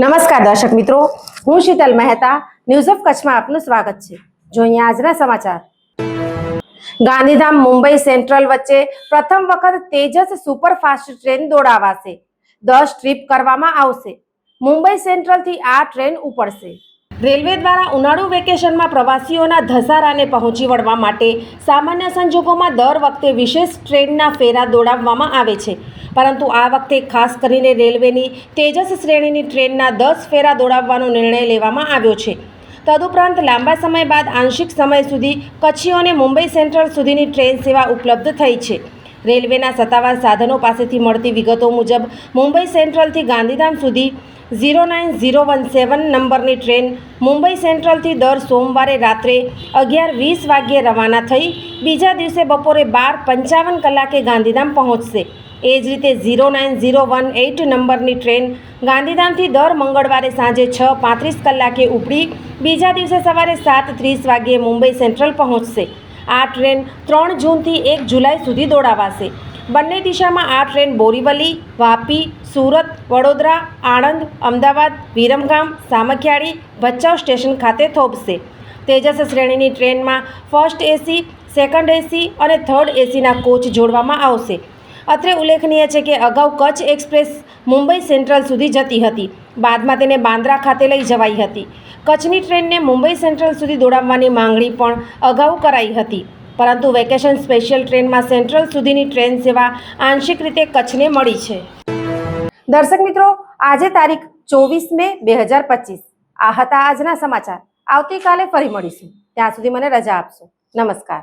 નમસ્કાર દર્શક મિત્રો, હું શીતલ મહેતા ન્યૂઝ ઓફ કચ્છમાં આપનું સ્વાગત છે. જોઈએ આજના સમાચાર. ગાંધીધામ મુંબઈ સેન્ટ્રલ વચ્ચે પ્રથમ વખત તેજસ સુપરફાસ્ટ ટ્રેન દોડાવાશે. દસ ટ્રીપ કરવામાં આવશે. મુંબઈ સેન્ટ્રલથી આ ટ્રેન ઉપડશે. રેલવે દ્વારા ઉનાળુ વેકેશનમાં પ્રવાસીઓના ધસારાને પહોંચી વળવા માટે સામાન્ય સંજોગોમાં દર વખતે વિશેષ ટ્રેનના ફેરા દોડાવવામાં આવે છે. પરંતુ આ વખતે ખાસ કરીને રેલવેની તેજસ શ્રેણીની ટ્રેનના દસ ફેરા દોડાવવાનો નિર્ણય લેવામાં આવ્યો છે. તદુપરાંત લાંબા સમય બાદ આંશિક સમય સુધી કચ્છીઓને મુંબઈ સેન્ટ્રલ સુધીની ટ્રેન સેવા ઉપલબ્ધ થઈ છે. રેલવેના સત્તાવાર સાધનો પાસેથી મળતી વિગતો મુજબ, મુંબઈ સેન્ટ્રલથી ગાંધીધામ સુધી zero nine zero one seven નંબરની ટ્રેન મુંબઈ સેન્ટ્રલથી દર સોમવારે રાત્રે અગિયાર વીસ વાગ્યે રવાના થઈ, બીજા દિવસે બપોરે બાર પંચાવન કલાકે ગાંધીધામ પહોંચશે. એ જ રીતે zero nine zero one eight નંબરની ટ્રેન ગાંધીધામથી દર મંગળવારે સાંજે છ પાંત્રીસ કલાકે ઉપડી, બીજા દિવસે સવારે સાત ત્રીસ વાગ્યે મુંબઈ સેન્ટ્રલ પહોંચશે. આ ટ્રેન ત્રણ જૂનથી એક જુલાઈ સુધી દોડાવાશે. બંને દિશામાં આ ટ્રેન બોરીવલી, વાપી, સુરત, વડોદરા, આણંદ, અમદાવાદ, વિરમગામ, સામખિયાળી, ભચાઉ સ્ટેશન ખાતે થોભશે. તેજસ શ્રેણીની ટ્રેનમાં ફર્સ્ટ એસી, સેકન્ડ એસી અને થર્ડ એસીના કોચ જોડવામાં આવશે. અત્રે ઉલ્લેખનીય છે કે અગાઉ કચ્છ એક્સપ્રેસ મુંબઈ સેન્ટ્રલ સુધી જતી હતી. બાદમાં તેને બાંદ્રા ખાતે લઈ જવાઈ હતી. કચ્છની ટ્રેનને મુંબઈ સેન્ટ્રલ સુધી દોડાવવાની માંગણી પણ અગાઉ કરાઈ હતી. પરંતુ વેકેશન સ્પેશિયલ ટ્રેનમાં સેન્ટ્રલ સુધીની ટ્રેન સેવા આંશિક રીતે કચ્છને મળી છે. દર્શક મિત્રો, આજે તારીખ ચોવીસ મે બે હજાર પચીસ. આ હતા આજના સમાચાર. આવતીકાલે ફરી મળીશું. ત્યાં સુધી મને રજા આપશો. નમસ્કાર.